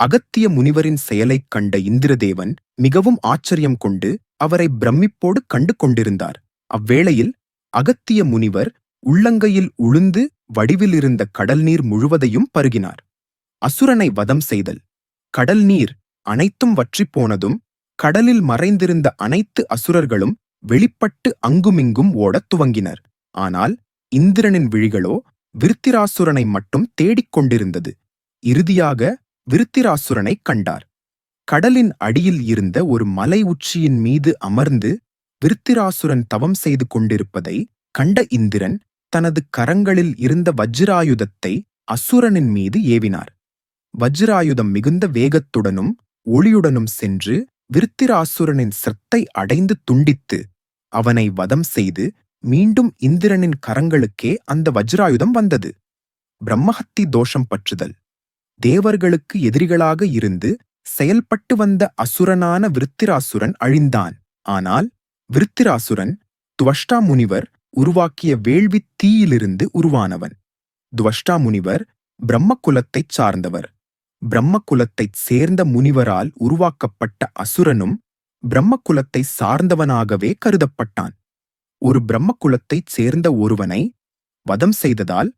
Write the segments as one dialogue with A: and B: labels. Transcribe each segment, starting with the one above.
A: அகத்திய முனிவரின் செயலைக் கண்ட இந்திரதேவன் மிகவும் ஆச்சரியம் கொண்டு அவரை பிரமிப்போடு கண்டு கொண்டிருந்தார். அவ்வேளையில் அகத்திய முனிவர் உள்ளங்கையில் உளுந்து வடிவிலிருந்த கடல் நீர் முழுவதையும் பருகினார். அசுரனை வதம் செய்தல். கடல் நீர் அனைத்தும் வற்றிப் போனதும் கடலில் மறைந்திருந்த அனைத்து அசுரர்களும் வெளிப்பட்டு அங்குமிங்கும் ஓடத் துவங்கினர். ஆனால் இந்திரனின் விழிகளோ விருத்திராசுரனை மட்டும் தேடிக் கொண்டிருந்தது. இறுதியாக விருத்திராசுரனை கண்டார். கடலின் அடியில் இருந்த ஒரு மலை உச்சியின் மீது அமர்ந்து விருத்திராசுரன் தவம் செய்து கொண்டிருப்பதை கண்ட இந்திரன் தனது கரங்களில் இருந்த வஜ்ராயுதத்தை அசுரனின் மீது ஏவினார். வஜ்ராயுதம் மிகுந்த வேகத்துடனும் ஒளியுடனும் சென்று விருத்திராசுரனின் சத்தை அடைந்து துண்டித்து அவனை வதம் செய்து மீண்டும் இந்திரனின் கரங்களுக்கே அந்த வஜ்ராயுதம் வந்தது. பிரம்மஹத்தி தோஷம் பற்றுதல். தேவர்களுக்கு எதிரிகளாக இருந்து செயல்பட்டு வந்த அசுரனான விருத்திராசுரன் அழிந்தான். ஆனால் விருத்திராசுரன் துவஷ்டா முனிவர் உருவாக்கிய வேள்வி தீயிலிருந்து உருவானவன். துவஷ்டா முனிவர் பிரம்ம குலத்தைச் சார்ந்தவர். பிரம்ம குலத்தைச் சேர்ந்த முனிவரால் உருவாக்கப்பட்ட அசுரனும் பிரம்ம குலத்தை சார்ந்தவனாகவே கருதப்பட்டான். ஒரு பிரம்ம குலத்தைச் சேர்ந்த ஒருவனை வதம் செய்ததால்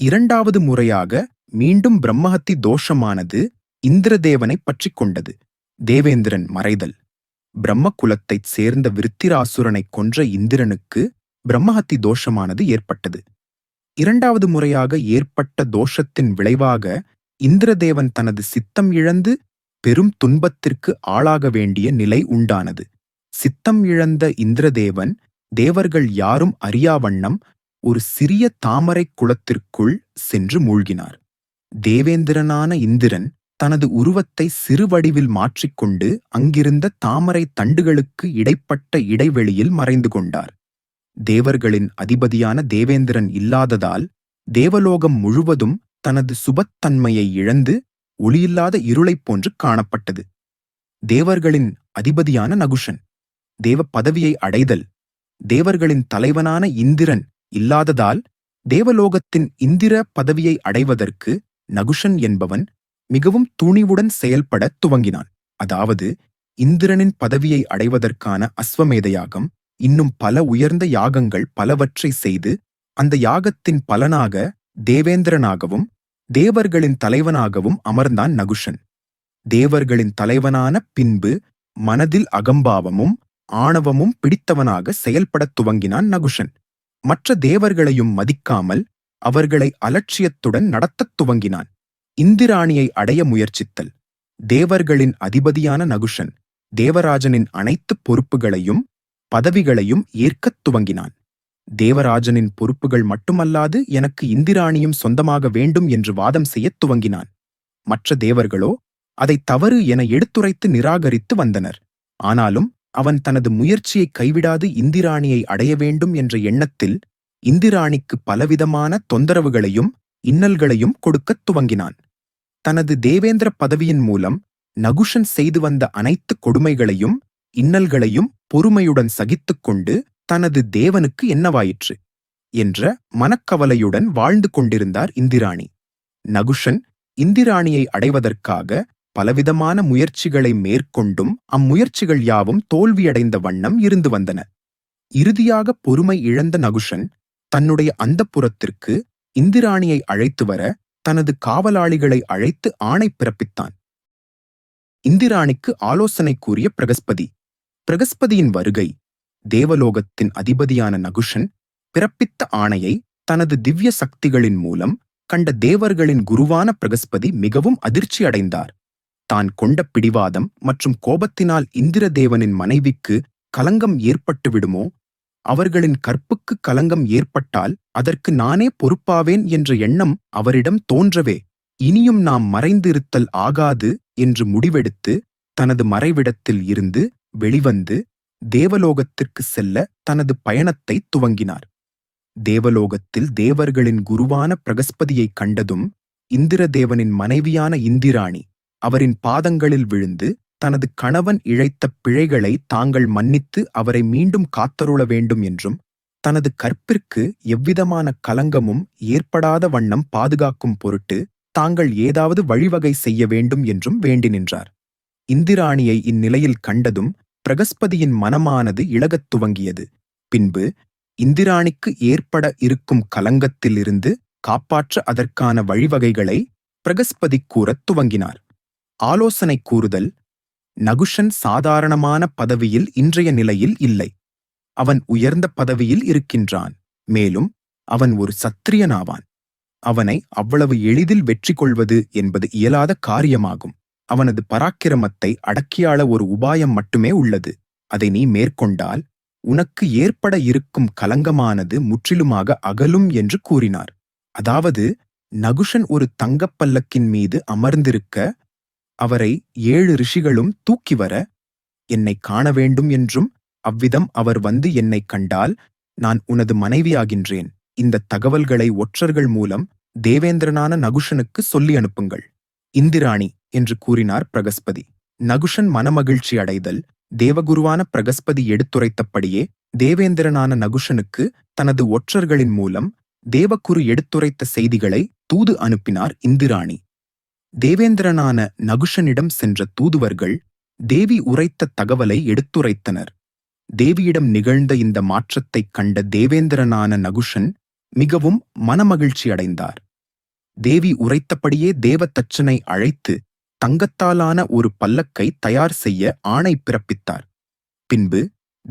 A: இரண்டாவது முறையாக மீண்டும் பிரம்மஹத்தி தோஷமானது இந்திரதேவனை பற்றிக் கொண்டது. தேவேந்திரன் மறைதல். பிரம்ம குலத்தைச் சேர்ந்த விருத்திராசுரனைக் கொன்ற இந்திரனுக்கு பிரம்மஹத்தி தோஷமானது ஏற்பட்டது. இரண்டாவது முறையாக ஏற்பட்ட தோஷத்தின் விளைவாக இந்திரதேவன் தனது சித்தம் இழந்து பெரும் துன்பத்திற்கு ஆளாக வேண்டிய நிலை உண்டானது. சித்தம் இழந்த இந்திரதேவன் தேவர்கள் யாரும் அறியாவண்ணம் ஒரு சிறிய தாமரைக் குளத்திற்குள் சென்று மூழ்கினார். தேவேந்திரனான இந்திரன் தனது உருவத்தை சிறுவடிவில் மாற்றிக்கொண்டு அங்கிருந்த தாமரை தண்டுகளுக்கு இடைப்பட்ட இடைவெளியில் மறைந்து கொண்டார். தேவர்களின் அதிபதியான தேவேந்திரன் இல்லாததால் தேவலோகம் முழுவதும் தனது சுபத்தன்மையை இழந்து ஒளியில்லாத இருளைப் போன்று காணப்பட்டது. தேவர்களின் அதிபதியான நகுஷன் தேவ பதவியை அடைதல் தேவர்களின் தலைவனான இந்திரன் இல்லாததால் தேவலோகத்தின் இந்திர பதவியை அடைவதற்கு நகுஷன் என்பவன் மிகவும் துணிவுடன் செயல்படத் துவங்கினான். அதாவது இந்திரனின் பதவியை அடைவதற்கான அஸ்வமேத யாகம் இன்னும் பல உயர்ந்த யாகங்கள் பலவற்றை செய்து அந்த யாகத்தின் பலனாக தேவேந்திரனாகவும் தேவர்களின் தலைவனாகவும் அமர்ந்தான் நகுஷன். தேவர்களின் தலைவனான பின்பு மனதில் அகம்பாவமும் ஆணவமும் பிடித்தவனாக செயல்படத் துவங்கினான் நகுஷன். மற்ற தேவர்களையும் மதிக்காமல் அவர்களை அலட்சியத்துடன் நடத்தத் துவங்கினான். இந்திராணியை அடைய முயற்சித்தல். தேவர்களின் அதிபதியான நகுஷன் தேவராஜனின் அனைத்து பொறுப்புகளையும் பதவிகளையும் ஏற்கத் துவங்கினான். தேவராஜனின் பொறுப்புகள் மட்டுமல்லாது எனக்கு இந்திராணியும் சொந்தமாக வேண்டும் என்று வாதம் செய்யத் துவங்கினான். மற்ற தேவர்களோ அதை தவறு என எடுத்துரைத்து நிராகரித்து வந்தனர். ஆனாலும் அவன் தனது முயற்சியை கைவிடாது இந்திராணியை அடைய வேண்டும் என்ற எண்ணத்தில் இந்திராணிக்கு பலவிதமான தொந்தரவுகளையும் இன்னல்களையும் கொடுக்கத் துவங்கினான். தனது தேவேந்திர பதவியின் மூலம் நகுஷன் செய்து வந்த அனைத்து கொடுமைகளையும் இன்னல்களையும் பொறுமையுடன் சகித்துக்கொண்டு தனது தேவனுக்கு என்னவாயிற்று? என்ற மனக்கவலையுடன் வாழ்ந்து கொண்டிருந்தார் இந்திராணி. நகுஷன் இந்திராணியை அடைவதற்காக பலவிதமான முயற்சிகளை மேற்கொண்டும் அம்முயற்சிகள் யாவும் தோல்வியடைந்த வண்ணம் இருந்து வந்தன. இறுதியாக பொறுமை இழந்த நகுஷன் தன்னுடைய அந்தப்புறத்திற்கு இந்திராணியை அழைத்து வர தனது காவலாளிகளை அழைத்து ஆணை பிறப்பித்தான். இந்திராணிக்கு ஆலோசனை கூறிய பிரகஸ்பதி பிரகஸ்பதியின் வருகை தேவலோகத்தின் அதிபதியான நகுஷன் பிறப்பித்த ஆணையை தனது திவ்ய சக்திகளின் மூலம் கண்ட தேவர்களின் குருவான பிரகஸ்பதி மிகவும் அதிர்ச்சி அடைந்தார். தான் கொண்ட பிடிவாதம் மற்றும் கோபத்தினால் இந்திரதேவனின் மனைவிக்கு கலங்கம் ஏற்பட்டுவிடுமோ அவர்களின் கற்புக்கு கலங்கம் ஏற்பட்டால் அதற்கு நானே பொறுப்பாவேன் என்ற எண்ணம் அவரிடம் தோன்றவே. இனியும் நாம் மறைந்திருத்தல் ஆகாது என்று முடிவெடுத்து தனது மறைவிடத்தில் இருந்து வெளிவந்து தேவலோகத்திற்கு செல்ல தனது பயணத்தை துவங்கினார். தேவலோகத்தில் தேவர்களின் குருவான பிரகஸ்பதியை கண்டதும் இந்திரதேவனின் மனைவியான இந்திராணி அவரின் பாதங்களில் விழுந்து தனது கணவன் இழைத்த பிழைகளை தாங்கள் மன்னித்து அவரை மீண்டும் காத்தருள வேண்டும் என்றும் தனது கற்பிற்கு எவ்விதமான கலங்கமும் ஏற்படாத வண்ணம் பாதுகாக்கும் பொருட்டு தாங்கள் ஏதாவது வழிவகை செய்ய வேண்டும் என்றும் வேண்டி நின்றார். இந்திராணியை இந்நிலையில் கண்டதும் பிரகஸ்பதியின் மனமானது இழகத் துவங்கியது. பின்பு இந்திராணிக்கு ஏற்பட இருக்கும் கலங்கத்திலிருந்து காப்பாற்ற அதற்கான வழிவகைகளை பிரகஸ்பதி கூறத் துவங்கினார். ஆலோசனை கூறுதல் நகுஷன் சாதாரணமான பதவியில் இன்றைய நிலையில் இல்லை. அவன் உயர்ந்த பதவியில் இருக்கின்றான். மேலும் அவன் ஒரு சத்திரியனாவான். அவனை அவ்வளவு எளிதில் வெற்றி கொள்வது என்பது இயலாத காரியமாகும். அவனது பராக்கிரமத்தை அடக்கியாள ஒரு உபாயம் மட்டுமே உள்ளது. அதை நீ மேற்கொண்டால் உனக்கு ஏற்பட இருக்கும் கலங்கமானது முற்றிலுமாக அகலும் என்று கூறினார். அதாவது நகுஷன் ஒரு தங்கப்பல்லக்கின் மீது அமர்ந்திருக்க அவரை ஏழு ரிஷிகளும் தூக்கி வர என்னை காண வேண்டும் என்றும் அவ்விதம் அவர் வந்து என்னை கண்டால் நான் உனது மனைவியாகின்றேன். இந்த தகவல்களை ஒற்றர்கள் மூலம் தேவேந்திரனான நகுஷனுக்கு சொல்லி அனுப்புங்கள். இந்திராணி என்று கூறினார் பிரகஸ்பதி. நகுஷன் மனமகிழ்ச்சி அடைதல் தேவகுருவான பிரகஸ்பதி எடுத்துரைத்தபடியே தேவேந்திரனான நகுஷனுக்கு தனது ஒற்றர்களின் மூலம் தேவகுரு எடுத்துரைத்த செய்திகளை தூது அனுப்பினார் இந்திராணி. தேவேந்திரனான நகுஷனிடம் சென்ற தூதுவர்கள் தேவி உரைத்த தகவலை எடுத்துரைத்தனர். தேவியிடம் நிகழ்ந்த இந்த மாற்றத்தைக் கண்ட தேவேந்திரனான நகுஷன் மிகவும் மனமகிழ்ச்சி அடைந்தார். தேவி உரைத்தபடியே தேவதச்சனை அழைத்து தங்கத்தாலான ஒரு பல்லக்கை தயார் செய்ய ஆணை பிறப்பித்தார். பின்பு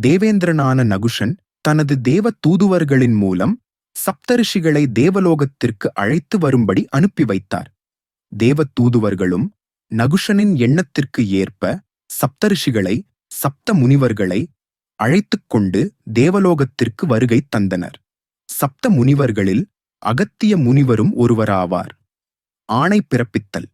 A: தேவேந்திரனான நகுஷன் தனது தேவ தூதுவர்களின் மூலம் சப்தரிஷிகளை தேவலோகத்திற்கு அழைத்து வரும்படி அனுப்பி வைத்தார். தேவ தூதுவர்களும் நகுஷனின் எண்ணத்திற்கு ஏற்ப சப்தரிஷிகளை சப்த முனிவர்களை அழைத்துக் கொண்டு தேவலோகத்திற்கு வருகை தந்தனர். சப்த முனிவர்களில் அகத்திய முனிவரும் ஒருவராவார். ஆணை பிறப்பித்தல்.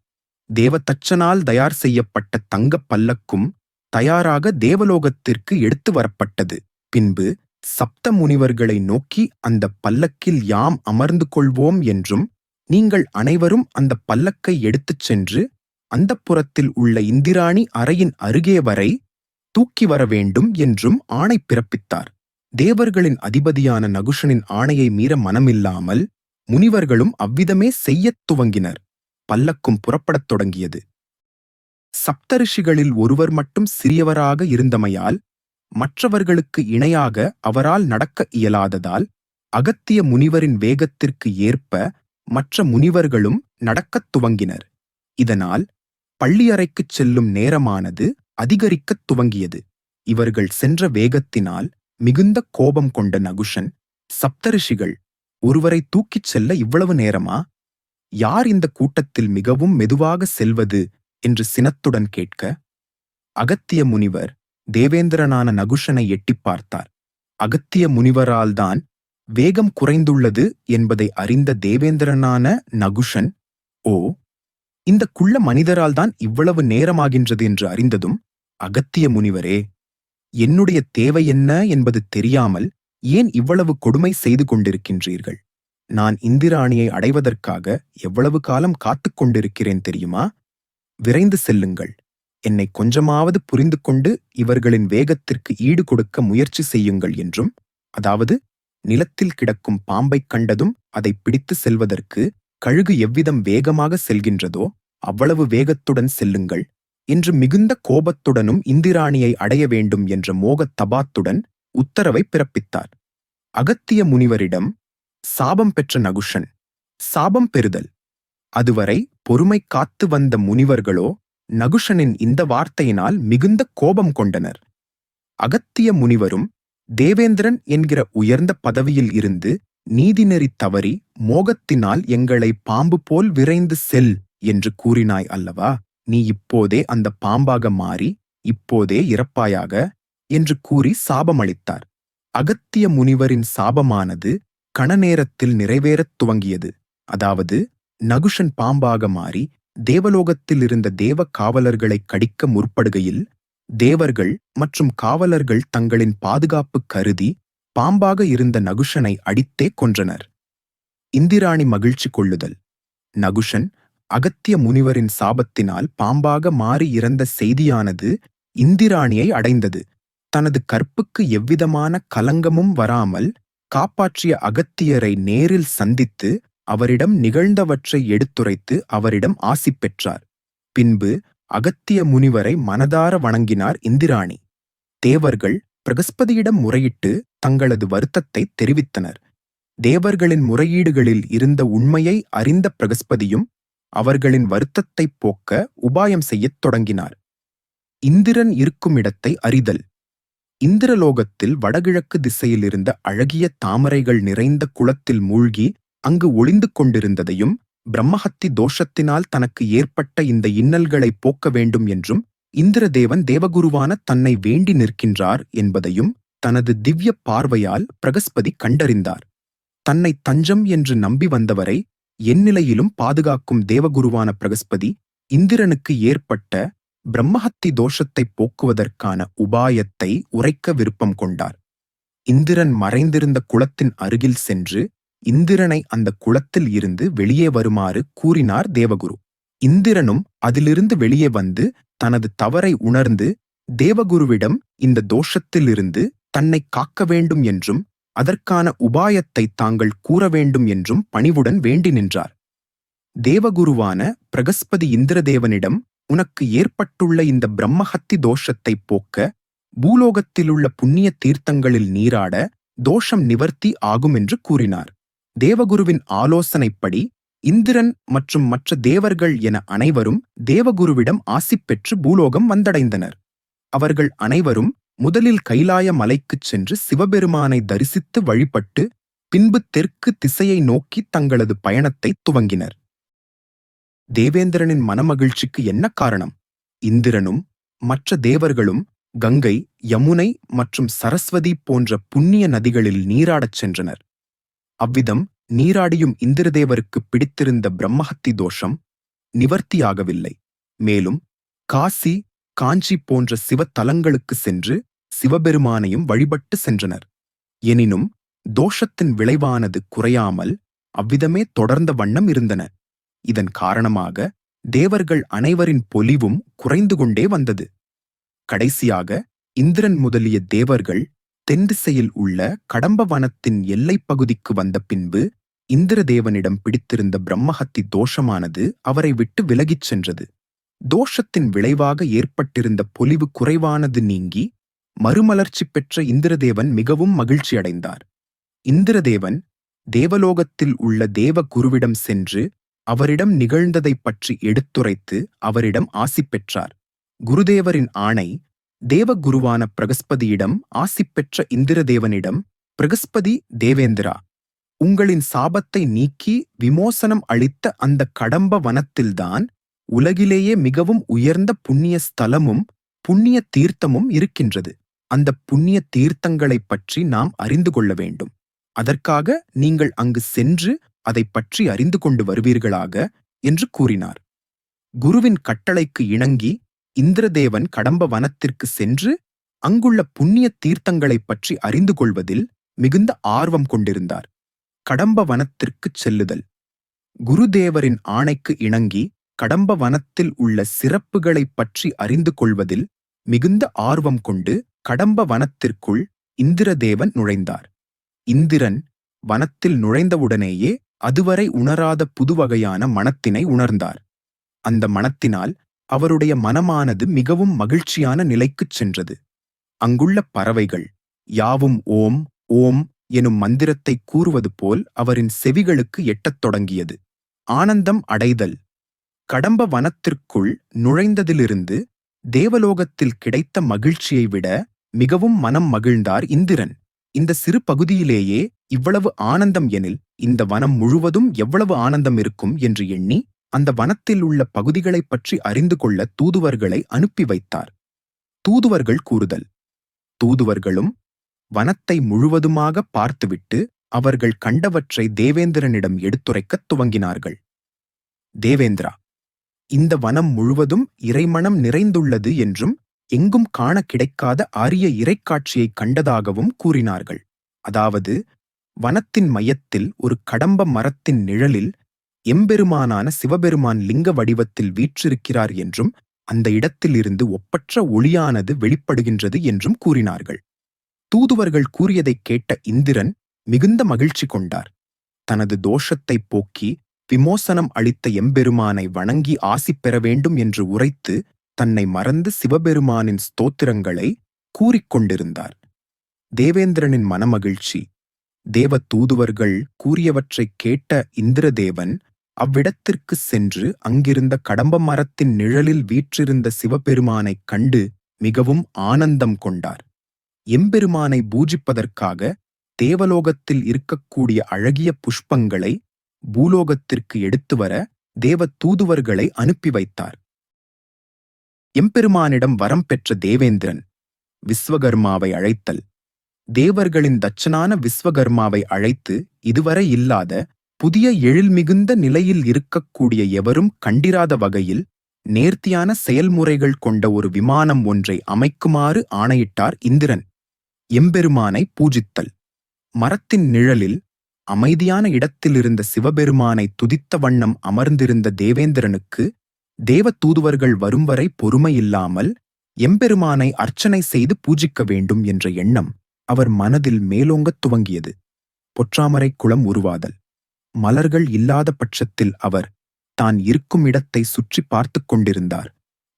A: தேவதச்சனால் தயார் செய்யப்பட்ட தங்கப் பல்லக்கும் தயாராக தேவலோகத்திற்கு எடுத்து வரப்பட்டது. பின்பு சப்த முனிவர்களை நோக்கி அந்த பல்லக்கில் யாம் அமர்ந்து கொள்வோம் என்றும் நீங்கள் அனைவரும் அந்த பல்லக்கை எடுத்துச் சென்று அந்த புறத்தில் உள்ள இந்திராணி அறையின் அருகே வரை தூக்கி வர வேண்டும் என்றும் ஆணை பிறப்பித்தார். தேவர்களின் அதிபதியான நகுஷனின் ஆணையை மீற மனமில்லாமல் முனிவர்களும் அவ்விதமே செய்யத் துவங்கினர். பல்லக்கும் புறப்படத் தொடங்கியது. சப்தரிஷிகளில் ஒருவர் மட்டும் சிறியவராக இருந்தமையால் மற்றவர்களுக்கு இணையாக அவரால் நடக்க இயலாததால் அகத்திய முனிவரின் வேகத்திற்கு ஏற்ப மற்ற முனிவர்களும் நடக்கத் துவங்கினர். இதனால் பள்ளியறைக்குச் செல்லும் நேரமானது அதிகரிக்கத் துவங்கியது. இவர்கள் சென்ற வேகத்தினால் மிகுந்த கோபம் கொண்ட நகுஷன் சப்தரிஷிகள் ஒருவரை தூக்கிச் செல்ல இவ்வளவு நேரமா? யார் இந்த கூட்டத்தில் மிகவும் மெதுவாக செல்வது? என்று சினத்துடன் கேட்க அகத்திய முனிவர் தேவேந்திரனான நகுஷனை எட்டிப் பார்த்தார். அகத்திய முனிவரால்தான் வேகம் குறைந்துள்ளது என்பதை அறிந்த தேவேந்திரனான நகுஷன் ஓ இந்த குள்ள மனிதரால் தான் இவ்வளவு நேரமாகின்றது என்று அறிந்ததும் அகத்திய முனிவரே என்னுடைய தேவை என்ன என்பது தெரியாமல் ஏன் இவ்வளவு கொடுமை செய்து கொண்டிருக்கின்றீர்கள்? நான் இந்திராணியை அடைவதற்காக எவ்வளவு காலம் காத்துக் கொண்டிருக்கிறேன் தெரியுமா? விரைந்து செல்லுங்கள். என்னை கொஞ்சமாவது புரிந்து கொண்டு இவர்களின் வேகத்திற்கு ஈடு கொடுக்க முயற்சி செய்யுங்கள் என்றும் அதாவது நிலத்தில் கிடக்கும் பாம்பைக் கண்டதும் அதை பிடித்து செல்வதற்கு கழுகு எவ்விதம் வேகமாக செல்கின்றதோ அவ்வளவு வேகத்துடன் செல்லுங்கள் என்று மிகுந்த கோபத்துடனும் இந்திராணியை அடைய வேண்டும் என்ற மோகத் தபாத்துடன் உத்தரவை பிறப்பித்தார். அகத்திய முனிவரிடம் சாபம் பெற்ற நகுஷன் சாபம் பெறுதல். அதுவரை பொறுமை காத்து வந்த முனிவர்களோ நகுஷனின் இந்த வார்த்தையினால் மிகுந்த கோபம் கொண்டனர். அகத்திய முனிவரும் தேவேந்திரன் என்கிற உயர்ந்த பதவியில் இருந்து நீதிநெறி தவறி மோகத்தினால் எங்களை பாம்பு போல் விரைந்து செல் என்று கூறினாய் அல்லவா? நீ இப்போதே அந்த பாம்பாக மாறி இப்போதே இறப்பாயாக என்று கூறி சாபமளித்தார். அகத்திய முனிவரின் சாபமானது கணநேரத்தில் நிறைவேறத் துவங்கியது. அதாவது நகுஷன் பாம்பாக மாறி தேவலோகத்தில் இருந்த தேவ காவலர்களை கடிக்க முற்படுகையில் தேவர்கள் மற்றும் காவலர்கள் தங்களின் பாதுகாப்பு கருதி பாம்பாக இருந்த நகுஷனை அடித்தே கொன்றனர். இந்திராணி மகிழ்ச்சி கொள்ளுதல். நகுஷன் அகத்திய முனிவரின் சாபத்தினால் பாம்பாக மாறி இறந்த செய்தியானது இந்திராணியை அடைந்தது. தனது கற்புக்கு எவ்விதமான கலங்கமும் வராமல் காப்பாற்றிய அகத்தியரை நேரில் சந்தித்து அவரிடம் நிகழ்ந்தவற்றை எடுத்துரைத்து அவரிடம் ஆசி பெற்றார். பின்பு அகத்திய முனிவரை மனதார வணங்கினார் இந்திராணி. தேவர்கள் பிரகஸ்பதியிடம் முறையிட்டு தங்களது வருத்தத்தை தெரிவித்தனர். தேவர்களின் முறையீடுகளில் இருந்த உண்மையை அறிந்த பிரகஸ்பதியும் அவர்களின் வருத்தத்தைப் போக்க உபாயம் செய்யத் தொடங்கினார். இந்திரன் இருக்கும் இடத்தை அறிதல். இந்திரலோகத்தில் வடகிழக்கு திசையில் இருந்த அழகிய தாமரைகள் நிறைந்த குளத்தில் மூழ்கி அங்கு ஒளிந்து கொண்டிருந்ததையும் பிரம்மஹத்தி தோஷத்தினால் தனக்கு ஏற்பட்ட இந்த இன்னல்களை போக்க வேண்டும் என்றும் இந்திரதேவன் தேவகுருவான தன்னை வேண்டி நிற்கின்றார் என்பதையும் தனது திவ்ய பார்வையால் பிரகஸ்பதி கண்டறிந்தார். தன்னை தஞ்சம் என்று நம்பி வந்தவரை எந்நிலையிலும் பாதுகாக்கும் தேவகுருவான பிரகஸ்பதி இந்திரனுக்கு ஏற்பட்ட பிரம்மஹத்தி தோஷத்தை போக்குவதற்கான உபாயத்தை உரைக்க விருப்பம் கொண்டார். இந்திரன் மறைந்திருந்த குளத்தின் அருகில் சென்று இந்திரனை அந்த குளத்தில் இருந்து வெளியே வருமாறு கூறினார் தேவகுரு. இந்திரனும் அதிலிருந்து வெளியே வந்து தனது தவறை உணர்ந்து தேவகுருவிடம் இந்த தோஷத்திலிருந்து தன்னை காக்க வேண்டும் என்றும் அதற்கான உபாயத்தை தாங்கள் கூற வேண்டும் என்றும் பணிவுடன் வேண்டி நின்றார். தேவகுருவான பிரகஸ்பதி இந்திரதேவனிடம் உனக்கு ஏற்பட்டுள்ள இந்த பிரம்மஹத்தி தோஷத்தை போக்க பூலோகத்திலுள்ள புண்ணிய தீர்த்தங்களில் நீராட தோஷம் நிவர்த்தி ஆகும் என்று கூறினார். தேவகுருவின் ஆலோசனைப்படி இந்திரன் மற்றும் மற்ற தேவர்கள் என அனைவரும் தேவகுருவிடம் ஆசி பெற்று பூலோகம் வந்தடைந்தனர். அவர்கள் அனைவரும் முதலில் கைலாய மலைக்குச் சென்று சிவபெருமானை தரிசித்து வழிபட்டு பின்பு தெற்கு திசையை நோக்கி தங்களது பயணத்தை துவங்கினர். தேவேந்திரனின் மனமகிழ்ச்சிக்கு என்ன காரணம்? இந்திரனும் மற்ற தேவர்களும் கங்கை யமுனை மற்றும் சரஸ்வதி போன்ற புண்ணிய நதிகளில் நீராடச் சென்றனர். அவ்விதம் நீராடியும் இந்திரதேவருக்கு பிடித்திருந்த பிரம்மஹத்தி தோஷம் நிவர்த்தியாகவில்லை. மேலும் காசி காஞ்சி போன்ற சிவத்தலங்களுக்கு சென்று சிவபெருமானையும் வழிபட்டு சென்றனர். எனினும் தோஷத்தின் விளைவானது குறையாமல் அவ்விதமே தொடர்ந்த வண்ணம் இருந்தன. இதன் காரணமாக தேவர்கள் அனைவரின் பொலிவும் குறைந்து கொண்டே வந்தது. கடைசியாக இந்திரன் முதலிய தேவர்கள் தென்திசையில் உள்ள கடம்ப வனத்தின் எல்லைப் பகுதிக்கு வந்த பின்பு இந்திரதேவனிடம் பிடித்திருந்த பிரம்மஹத்தி தோஷமானது அவரை விட்டு விலகிச் சென்றது. தோஷத்தின் விளைவாக ஏற்பட்டிருந்த பொலிவு குறைவானது நீங்கி மறுமலர்ச்சி பெற்ற இந்திரதேவன் மிகவும் மகிழ்ச்சியடைந்தார் இந்திரதேவன் தேவலோகத்தில் உள்ள தேவ குருவிடம் சென்று அவரிடம் நிகழ்ந்ததைப் பற்றி எடுத்துரைத்து அவரிடம் ஆசி பெற்றார். குருதேவரின் ஆணை தேவகுருவான பிரகஸ்பதியிடம் ஆசி பெற்ற இந்திரதேவனிடம் பிரகஸ்பதி தேவேந்திரா உங்களின் சாபத்தை நீக்கி விமோசனம் அளித்த அந்த கடம்ப வனத்தில்தான் உலகிலேயே மிகவும் உயர்ந்த புண்ணிய ஸ்தலமும் புண்ணிய தீர்த்தமும் இருக்கின்றது. அந்த புண்ணிய தீர்த்தங்களைப் பற்றி நாம் அறிந்து கொள்ள வேண்டும். அதற்காக நீங்கள் அங்கு சென்று அதை பற்றி அறிந்து கொண்டு வருவீர்களாக என்று கூறினார். குருவின் கட்டளைக்கு இணங்கி இந்திரதேவன் கடம்ப வனத்திற்கு சென்று அங்குள்ள புண்ணிய தீர்த்தங்களைப் பற்றி அறிந்து கொள்வதில் மிகுந்த ஆர்வம் கொண்டிருந்தார். கடம்ப வனத்திற்குச் செல்லுதல். குருதேவரின் ஆணைக்கு இணங்கி கடம்ப வனத்தில் உள்ள சிறப்புகளைப் பற்றி அறிந்து கொள்வதில் மிகுந்த ஆர்வம் கொண்டு கடம்ப வனத்திற்குள் இந்திரதேவன் நுழைந்தார். இந்திரன் வனத்தில் நுழைந்தவுடனேயே அதுவரை உணராத புதுவகையான மனத்தினை உணர்ந்தார். அந்த மனத்தினால் அவருடைய மனமானது மிகவும் மகிழ்ச்சியான நிலைக்குச் சென்றது. அங்குள்ள பறவைகள் யாவும் ஓம் ஓம் எனும் மந்திரத்தை கூறுவது போல் அவரின் செவிகளுக்கு எட்டத் தொடங்கியது. ஆனந்தம் அடைதல். கடம்ப வனத்திற்குள் நுழைந்ததிலிருந்து தேவலோகத்தில் கிடைத்த மகிழ்ச்சியை விட மிகவும் மனம் மகிழ்ந்தார் இந்திரன். இந்த சிறு பகுதியிலேயே இவ்வளவு ஆனந்தம் எனில் இந்த வனம் முழுவதும் எவ்வளவு ஆனந்தம் இருக்கும் என்று எண்ணி அந்த வனத்தில் உள்ள பகுதிகளைப் பற்றி அறிந்து கொள்ள தூதுவர்களை அனுப்பி வைத்தார். தூதுவர்கள் கூறுதல் தூதுவர்களும் வனத்தை முழுவதுமாக பார்த்துவிட்டு அவர்கள் கண்டவற்றை தேவேந்திரனிடம் எடுத்துரைக்கத் துவங்கினார்கள். தேவேந்திரா இந்த வனம் முழுவதும் இறைமணம் நிறைந்துள்ளது என்றும் எங்கும் காண கிடைக்காத அரிய இறைக்காட்சியைக் கண்டதாகவும் கூறினார்கள். அதாவது வனத்தின் மையத்தில் ஒரு கடம்ப மரத்தின் நிழலில் எம்பெருமானான சிவபெருமான் லிங்க வடிவத்தில் வீற்றிருக்கிறார் என்றும் அந்த இடத்திலிருந்து ஒப்பற்ற ஒளியானது வெளிப்படுகின்றது என்றும் கூறினார்கள். தூதுவர்கள் கூறியதைக் கேட்ட இந்திரன் மிகுந்த மகிழ்ச்சி கொண்டார். தனது தோஷத்தைப் போக்கி விமோசனம் அளித்த எம்பெருமானை வணங்கி ஆசி பெற வேண்டும் என்று உரைத்து தன்னை மறந்து சிவபெருமானின் ஸ்தோத்திரங்களை கூறிக்கொண்டிருந்தார் தேவேந்திரனின் மனமகிழ்ச்சி. தேவ தூதுவர்கள் கூறியவற்றைக் கேட்ட இந்திரதேவன் அவ்விடத்திற்குச் சென்று அங்கிருந்த கடம்ப மரத்தின் நிழலில் வீற்றிருந்த சிவபெருமானைக் கண்டு மிகவும் ஆனந்தம் கொண்டார். எம்பெருமானை பூஜிப்பதற்காக தேவலோகத்தில் இருக்கக்கூடிய அழகிய புஷ்பங்களை பூலோகத்திற்கு எடுத்து வர தேவ தூதுவர்களை அனுப்பி வைத்தார். எம்பெருமானிடம் வரம் பெற்ற தேவேந்திரன் விஸ்வகர்மாவை அழைத்தல். தேவர்களின் தச்சனான விஸ்வகர்மாவை அழைத்து இதுவரை இல்லாத புதிய எழில் மிகுந்த நிலையில் இருக்கக்கூடிய எவரும் கண்டிராத வகையில் நேர்த்தியான செயல்முறைகள் கொண்ட ஒரு விமானம் ஒன்றை அமைக்குமாறு ஆணையிட்டார் இந்திரன். எம்பெருமானை பூஜித்தல். மரத்தின் நிழலில் அமைதியான இடத்திலிருந்த சிவபெருமானை துதித்த வண்ணம் அமர்ந்திருந்த தேவேந்திரனுக்கு தேவ தூதுவர்கள் வரும் வரை பொறுமையில்லாமல் எம்பெருமானை அர்ச்சனை செய்து பூஜிக்க வேண்டும் என்ற எண்ணம் அவர் மனதில் மேலோங்கத் துவங்கியது. பொற்றாமரை குளம் உருவாதல். மலர்கள் இல்லாத பட்சத்தில் அவர் தான் இருக்கும் இடத்தை சுற்றி பார்த்துக் கொண்டிருந்தார்.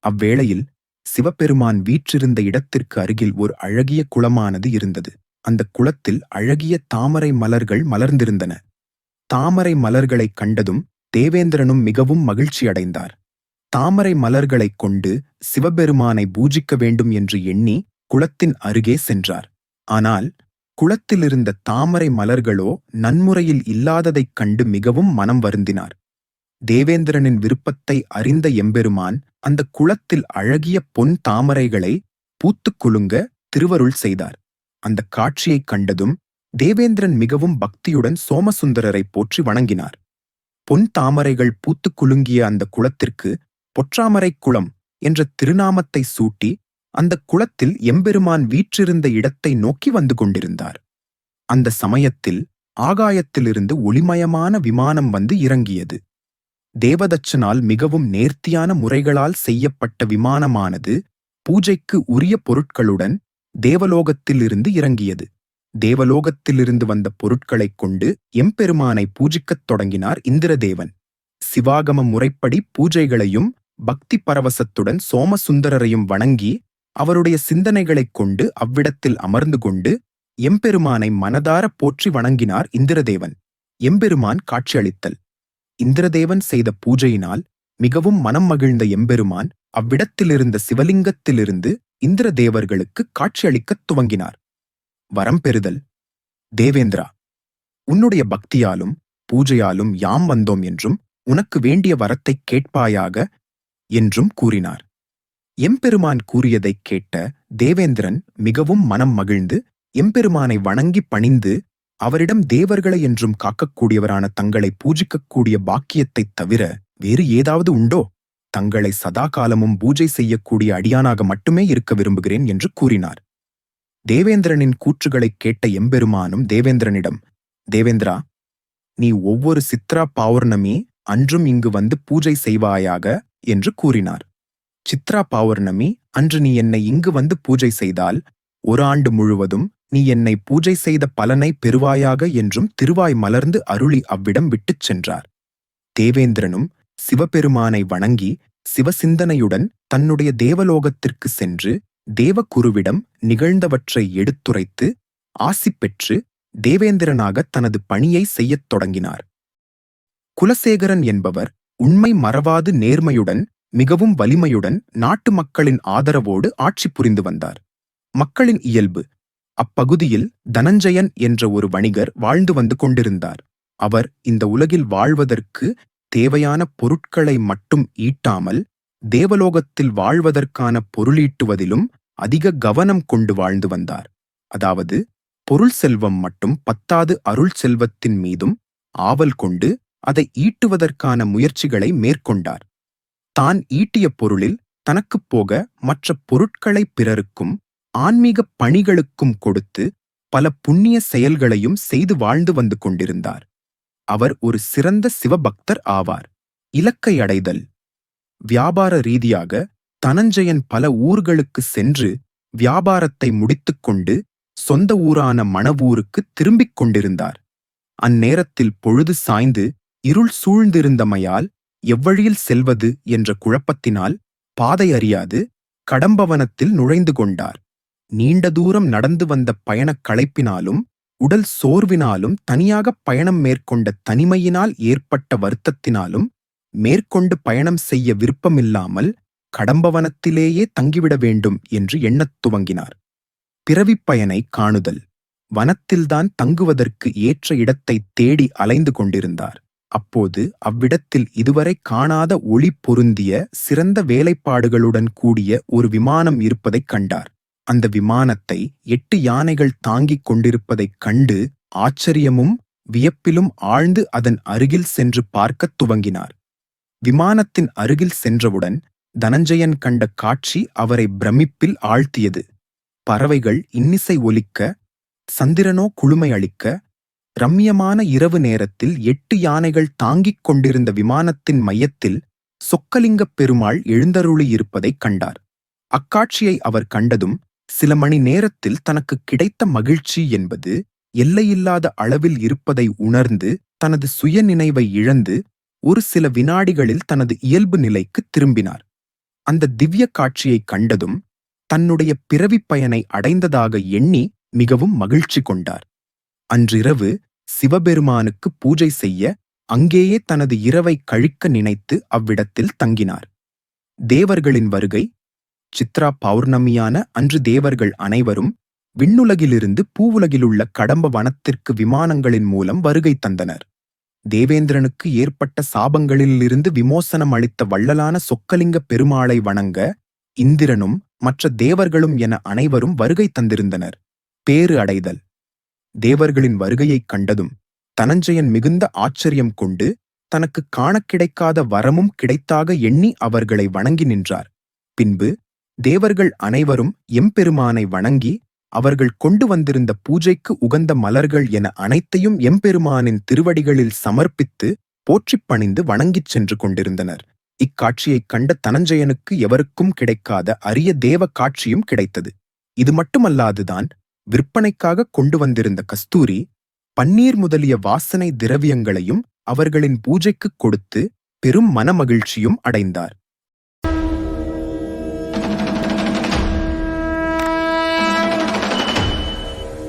A: அவ்வேளையில் சிவபெருமான் வீற்றிருந்த இடத்திற்கு அருகில் ஒரு அழகிய குளமானது இருந்தது. அந்த குளத்தில் அழகிய தாமரை மலர்கள் மலர்ந்திருந்தன. தாமரை மலர்களைக் கண்டதும் தேவேந்திரனும் மிகவும் மகிழ்ச்சியடைந்தார் தாமரை மலர்களைக் கொண்டு சிவபெருமானை பூஜிக்க வேண்டும் என்று எண்ணி குளத்தின் அருகே சென்றார். ஆனால் குளத்திலிருந்த தாமரை மலர்களோ நன்முறையில் இல்லாததைக் கண்டு மிகவும் மனம் வருந்தினார். தேவேந்திரனின் விருப்பத்தை அறிந்த எம்பெருமான் அந்த குளத்தில் அழகிய பொன் தாமரைகளை பூத்துக் குலுங்க திருவருள் செய்தார். அந்த காட்சியைக் கண்டதும் தேவேந்திரன் மிகவும் பக்தியுடன் சோமசுந்தரரை போற்றி வணங்கினார். பொன் தாமரைகள் பூத்துக் குலுங்கிய அந்த குளத்திற்கு பொற்றாமரைக் குளம் என்ற திருநாமத்தை சூட்டி அந்த குளத்தில் எம்பெருமான் வீற்றிருந்த இடத்தை நோக்கி வந்து கொண்டிருந்தார். அந்த சமயத்தில் ஆகாயத்திலிருந்து ஒளிமயமான விமானம் வந்து இறங்கியது. தேவதச்சனால் மிகவும் நேர்த்தியான முறைகளால் செய்யப்பட்ட விமானமானது பூஜைக்கு உரிய பொருட்களுடன் தேவலோகத்திலிருந்து இறங்கியது. தேவலோகத்திலிருந்து வந்த பொருட்களைக் கொண்டு எம்பெருமானை பூஜிக்கத் தொடங்கினார் இந்திரதேவன். சிவாகம முறைப்படி பூஜைகளையும் பக்தி பரவசத்துடன் சோமசுந்தரரையும் வணங்கி அவருடைய சிந்தனைகளைக் கொண்டு அவ்விடத்தில் அமர்ந்து கொண்டு எம்பெருமானை மனதார போற்றி வணங்கினார் இந்திரதேவன். எம்பெருமான் காட்சியளித்தல். இந்திரதேவன் செய்த பூஜையினால் மிகவும் மனம் மகிழ்ந்த எம்பெருமான் அவ்விடத்திலிருந்த சிவலிங்கத்திலிருந்து இந்திரதேவர்களுக்கு காட்சியளிக்கத் துவங்கினார். வரம் பெறுதல். தேவேந்திரா உன்னுடைய பக்தியாலும் பூஜையாலும் யாம் வந்தோம் என்றும் உனக்கு வேண்டிய வரத்தைக் கேட்பாயாக என்றும் கூறினார். எம்பெருமான் கூறியதைக் கேட்ட தேவேந்திரன் மிகவும் மனம் மகிழ்ந்து எம்பெருமானை வணங்கி பணிந்து அவரிடம் தேவர்களை என்றும் காக்கக்கூடியவரான தங்களை பூஜிக்கக்கூடிய பாக்கியத்தைத் தவிர வேறு ஏதாவது உண்டோ? தங்களை சதா காலமும் பூஜை செய்யக்கூடிய அடியானாக மட்டுமே இருக்க விரும்புகிறேன் என்று கூறினார். தேவேந்திரனின் கூற்றுகளைக் கேட்ட எம்பெருமானும் தேவேந்திரனிடம் தேவேந்திரா நீ ஒவ்வொரு சித்ரா பௌர்ணமி அன்றும் இங்கு வந்து பூஜை செய்வாயாக? என்று கூறினார். சித்ரா பௌர்ணமி அன்று நீ என்னை இங்கு வந்து பூஜை செய்தால் ஒரு ஆண்டு முழுவதும் நீ என்னை பூஜை செய்த பலனை பெறுவாயாக என்றும் திருவாய் மலர்ந்து அருளி அவ்விடம் விட்டுச் சென்றார். தேவேந்திரனும் சிவபெருமானை வணங்கி சிவசிந்தனையுடன் தன்னுடைய தேவலோகத்திற்கு சென்று தேவகுருவிடம் நிகழ்ந்தவற்றை எடுத்துரைத்து ஆசி பெற்று தேவேந்திரனாக தனது பணியை செய்யத் தொடங்கினார். குலசேகரன் என்பவர் உண்மை மறவாது நேர்மையுடன் மிகவும் வலிமையுடன் நாட்டு மக்களின் ஆதரவோடு ஆட்சி புரிந்து வந்தார். மக்களின் இயல்பு அப்பகுதியில் தனஞ்சயன் என்ற ஒரு வணிகர் வாழ்ந்து வந்து கொண்டிருந்தார். அவர் இந்த உலகில் வாழ்வதற்கு தேவையான பொருட்களை மட்டும் ஈட்டாமல் தேவலோகத்தில் வாழ்வதற்கான பொருளீட்டுவதிலும் அதிக கவனம் கொண்டு வாழ்ந்து வந்தார். அதாவது பொருள் செல்வம் மட்டும் பத்தாது அருள் செல்வத்தின் மீதும் ஆவல் கொண்டு அதை ஈட்டுவதற்கான முயற்சிகளை மேற்கொண்டார். தான் ஈட்டிய பொருளில் தனக்குப் போக மற்ற பொருட்களை பிறருக்கும் ஆன்மீக பணிகளுக்கும் கொடுத்து பல புண்ணிய செயல்களையும் செய்து வாழ்ந்து வந்து கொண்டிருந்தார். அவர் ஒரு சிறந்த சிவபக்தர் ஆவார். இலக்கை அடைதல். வியாபார ரீதியாக தனஞ்சயன் பல ஊர்களுக்கு சென்று வியாபாரத்தை முடித்துக்கொண்டு சொந்த ஊரான மணவூருக்கு திரும்பிக் கொண்டிருந்தார். அந்நேரத்தில் பொழுது சாய்ந்து இருள் சூழ்ந்திருந்தமையால் எவ்வழியில் செல்வது என்ற குழப்பத்தினால் பாதை அறியாது கடம்பவனத்தில் நுழைந்து கொண்டார். நீண்ட தூரம் நடந்து வந்த பயணக் களைப்பினாலும் உடல் சோர்வினாலும் தனியாகப் பயணம் மேற்கொண்ட தனிமையினால் ஏற்பட்ட வருத்தத்தினாலும் மேற்கொண்டு பயணம் செய்ய விருப்பமில்லாமல் கடம்பவனத்திலேயே தங்கிவிட வேண்டும் என்று எண்ணத் துவங்கினார். பிறவிப் பயனை காணுதல். வனத்தில்தான் தங்குவதற்கு ஏற்ற இடத்தை தேடி அலைந்து கொண்டிருந்தார். அப்போது அவ்விடத்தில் இதுவரை காணாத ஒளி பொருந்திய சிறந்த வேலைப்பாடுகளுடன் கூடிய ஒரு விமானம் இருப்பதைக் கண்டார். அந்த விமானத்தை எட்டு யானைகள் தாங்கிக் கொண்டிருப்பதைக் கண்டு ஆச்சரியமும் வியப்பிலும் ஆழ்ந்து அதன் அருகில் சென்று பார்க்கத் துவங்கினார். விமானத்தின் அருகில் சென்றவுடன் தனஞ்சயன் கண்ட காட்சி அவரை பிரமிப்பில் ஆழ்த்தியது. பறவைகள் இன்னிசை ஒலிக்க சந்திரனோ குளுமை அளிக்க ரம்யமான இரவு நேரத்தில் எட்டு யானைகள் தாங்கிக் கொண்டிருந்த விமானத்தின் மையத்தில் சொக்கலிங்கப் பெருமாள் எழுந்தருளியிருப்பதைக் கண்டார். அக்காட்சியை அவர் கண்டதும் சில மணி நேரத்தில் தனக்கு கிடைத்த மகிழ்ச்சி என்பது எல்லையில்லாத அளவில் இருப்பதை உணர்ந்து தனது சுயநினைவை இழந்து ஒரு சில வினாடிகளில் தனது இயல்பு நிலைக்கு திரும்பினார். அந்த திவ்ய காட்சியைக் கண்டதும் தன்னுடைய பிறவிப் பயனை அடைந்ததாக எண்ணி மிகவும் மகிழ்ச்சி கொண்டார். அன்றிரவு சிவபெருமானுக்கு பூஜை செய்ய அங்கேயே தனது இரவை கழிக்க நினைத்து அவ்விடத்தில் தங்கினார். தேவர்களின் வருகை சித்ரா பௌர்ணமியான அன்று தேவர்கள் அனைவரும் விண்ணுலகிலிருந்து பூவுலகிலுள்ள கடம்ப வனத்திற்கு விமானங்களின் மூலம் வருகை தந்தனர். தேவேந்திரனுக்கு ஏற்பட்ட சாபங்களிலிருந்து விமோசனம் அளித்த வள்ளலான சொக்கலிங்க பெருமாளை வணங்க இந்திரனும் மற்ற தேவர்களும் என அனைவரும் வருகை தந்திருந்தனர். பேறு அடைதல். தேவர்களின் வருகையைக் கண்டதும் தனஞ்சயன் மிகுந்த ஆச்சரியம் கொண்டு தனக்கு காணக் கிடைக்காத வரமும் கிடைத்தாக எண்ணி அவர்களை வணங்கி நின்றார். பின்பு தேவர்கள் அனைவரும் எம்பெருமானை வணங்கி அவர்கள் கொண்டு வந்திருந்த பூஜைக்கு உகந்த மலர்கள் என அனைத்தையும் எம்பெருமானின் திருவடிகளில் சமர்ப்பித்து போற்றிப் பணிந்து வணங்கிச் சென்று கொண்டிருந்தனர். இக்காட்சியைக் கண்ட தனஞ்சயனுக்கு எவருக்கும் கிடைக்காத அரிய தேவ காட்சியும் கிடைத்தது. இது மட்டுமல்லாதுதான் விற்பனைக்காக கொண்டு வந்திருந்த கஸ்தூரி பன்னீர் முதலிய வாசனை திரவியங்களையும் அவர்களின் பூஜைக்குக் கொடுத்து பெரும் மனமகிழ்ச்சியும் அடைந்தார்.